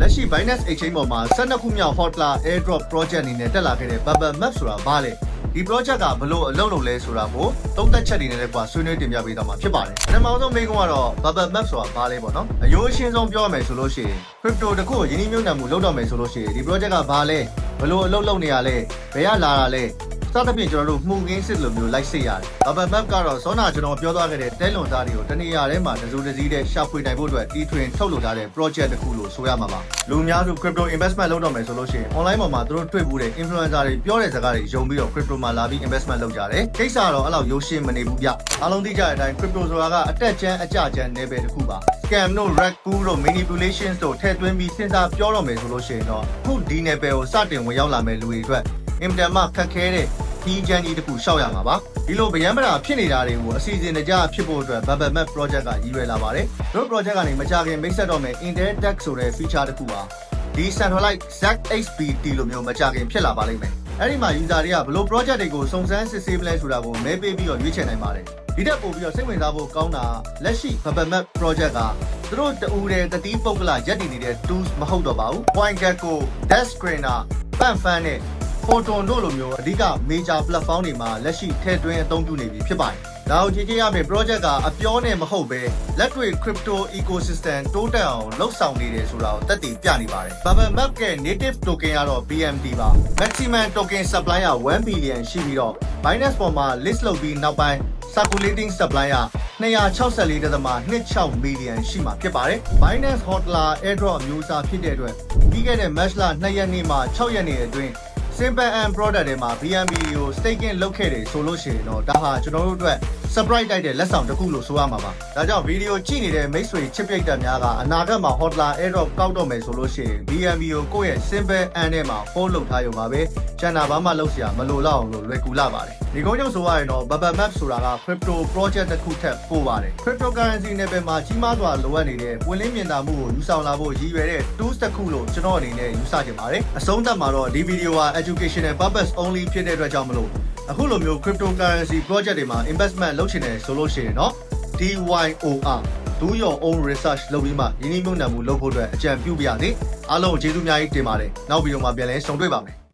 လက်ရှိ Binance Exchange ပေါ်မှာ12ခုမြောက် Hotla Airdrop Project အနေနဲ့တက်လာခဲ့တဲ့ Bubble Map ဆိုတာဘာလဲဒီ project ကဘလို့အလုပ်လုပ်လဲဆိုတာကိုသုံးသက်ချက်တွေနဲ့လည်းကွာဆွေးနွေးတင်ပြပေးသွားမှာဖြစ်ပါတယ်ပထမဆုံးမေးခွန်းကတော့ Bubble Map ဆိုတာဘာလဲပေါ့နော်အယိုးအရှင်းဆုံးပြောရမယ်ဆိုလို့ရှိရင် crypto တခုကိုယင်းနှိမ့်မြုပ်နှံမှုလုပ်တော့မယ်ဆိုလို့ရှိရင်ဒီ project ကဘာလဲဘလို့အလုပ်လုပ်နေရလဲဘယ်ကလာတာလဲ စသဖြင့်ကျွန်တော်တို့မှုငင်းစစ်လိုမျိုးလိုက်စစ်ရတယ်။ Bubble Map ကတော့စောနာကျွန်တော်ပြောသွားခဲ့တဲ့တဲလွန်သားတွေကိုတနေရာထဲမှာတစုတစည်းတဲ့ရှာဖွေနိုင်ဖို့အတွက်တီထွင်ထုတ်လုပ်ထားတဲ့ project တစ်ခုလို့ဆိုရမှာပါ။လူအများစု crypto investment လုပ်တော့မယ်ဆိုလို့ရှိရင် online ပေါ်မှာသူတို့တွေ့ဘူးတဲ့ influencer တွေပြောတဲ့စကားတွေယုံပြီးတော့ crypto မှာလာပြီး investment လုပ်ကြတယ်။ကိစ္စကတော့အဲ့လောက်ရိုးရှင်းမနေဘူးဗျ။အားလုံးသိကြတဲ့အတိုင်း crypto ဆိုတာကအတက်ကျန်းအကြကျန်း level တစ်ခုပါ။ scam တို့ rug pull တို့ manipulations တို့ထည့်သွင်းပြီးစဉ်းစားပြောတော့မယ်ဆိုလို့ရှိရင်တော့ခုဒီ level ကိုစတင်ဝင်ရောက်လာမဲ့လူတွေအတွက် အင်မတန်မှခက်ခဲတဲ့ဒီဂျန်ကြီးတစ်ခုရှောက်ရမှာပါဒီလိုဗျံပရာဖြစ်နေတာတွေကိုအစီအစဉ်တကျဖြစ်ဖို့အတွက် Bubble Map Project ကရည်ရွယ်လာပါတယ်တို့ project ကနေမကြခင်မိတ်ဆက်တော့မယ် Intel Tech ဆိုတဲ့ feature တစ်ခုပါဒီ centralized ZXBT လို့မျိုးမကြခင်ဖြစ်လာပါလိမ့်မယ်အဲ့ဒီမှာ user တွေကဘယ်လို project တွေကိုစုံစမ်းစစ်ဆေးမလဲဆိုတာကိုမဲပေးပြီးတော့ရွေးချယ်နိုင်ပါတယ်ဒီတက်ပို့ပြီးတော့စိတ်ဝင်စားဖို့ကောင်းတာလက်ရှိ Bubble Map Project ကသူတို့တူတဲ့တတိပုဂ္ဂလရက်တည်နေတဲ့ tools မဟုတ်တော့ပါဘူး Point Gecko, Desk Screener, Panfan နဲ့ Photon တို့လိုမျိုးအဓိက major platform တွေမှာလက်ရှိထည့်သွင်းအသုံးပြုနေပြီဖြစ်ပါတယ်။ဒါကိုကြည့်ကြည့်ရမယ် project ကအပြောနဲ့မဟုတ်ပဲလက်တွေ့ crypto ecosystem တိုးတက်အောင်လှုပ်ဆောင်နေတယ်ဆိုတာကိုသက်သေပြနေပါတယ်။ Bubble Map ရဲ့ native token ကတော့ BMD ပါ maximum token supply က1 billion ရှိပြီးတော့ Binance ပေါ်မှာ list လုပ်ပြီးနောက်ပိုင်း circulating supply က264.26 million ရှိမှာဖြစ်ပါတယ်။ Binance Hodler Airdrop အမျိုးအစားဖြစ်တဲ့အတွက်ပြီးခဲ့တဲ့ March လ2ရက်နေ့မှ6ရက်နေ့အတွင်း Simple and product တွေမှာ BNB ကို staking လုပ်ခဲ့တယ်ဆိုလို့ရှိရင်တော့ဒါဟာကျွန်တော်တို့အတွက် surprise တိုက်တဲ့လက်ဆောင်တစ်ခုလို့ဆိုရမှာပါ။ဒါကြောင့်ဗီဒီယိုကြည့်နေတဲ့မိတ်ဆွေချစ်ပိတ်တက်များကအနာဂတ်မှာ Hotla Airdrop ကောက်တော့မယ်ဆိုလို့ရှိရင် BNB ကိုကိုယ့်ရဲ့ Simple and ထဲမှာ hold လုပ်ထားရုံပါပဲ။ကျန်တာဘာမှလုပ်စရာမလိုတော့အောင်လို့လွယ်ကူလာပါတယ်။ဒီကုန်းကြောင့်ဆိုရရင်တော့ Bubble Map ဆိုတာက crypto project တစ်ခုထက်ပိုပါတယ်။ cryptocurrency နယ်ပယ်မှာကြီးမားစွာလိုအပ်နေတဲ့ပွင့်လင်းမြင်သာမှုကိုယူဆောင်လာဖို့ရည်ရွယ်တဲ့ tools တစ်ခုလို့ကျွန်တော်အနေနဲ့ယူဆချင်ပါတယ်။အဆုံးသတ်မှာတော့ဒီဗီဒီယိုဟာ educational purpose only ဖြစ်တဲ့အတွက်ကြောင့်မလို့အခုလိုမျိုး cryptocurrency project တွေမှာ investment လုပ်ချင်တယ်ဆိုလို့ရှိရင်တော့ DYOR do your own research လုပ်ပြီးမှယင်းနှိမ့်မြုံနံမှုလုပ်ဖို့အတွက်အကြံပြုပါရစေအားလုံးကိုကျေးဇူးအများကြီးတင်ပါတယ်နောက်ဗီဒီယိုမှာပြန်လည်ဆုံတွေ့ပါမယ်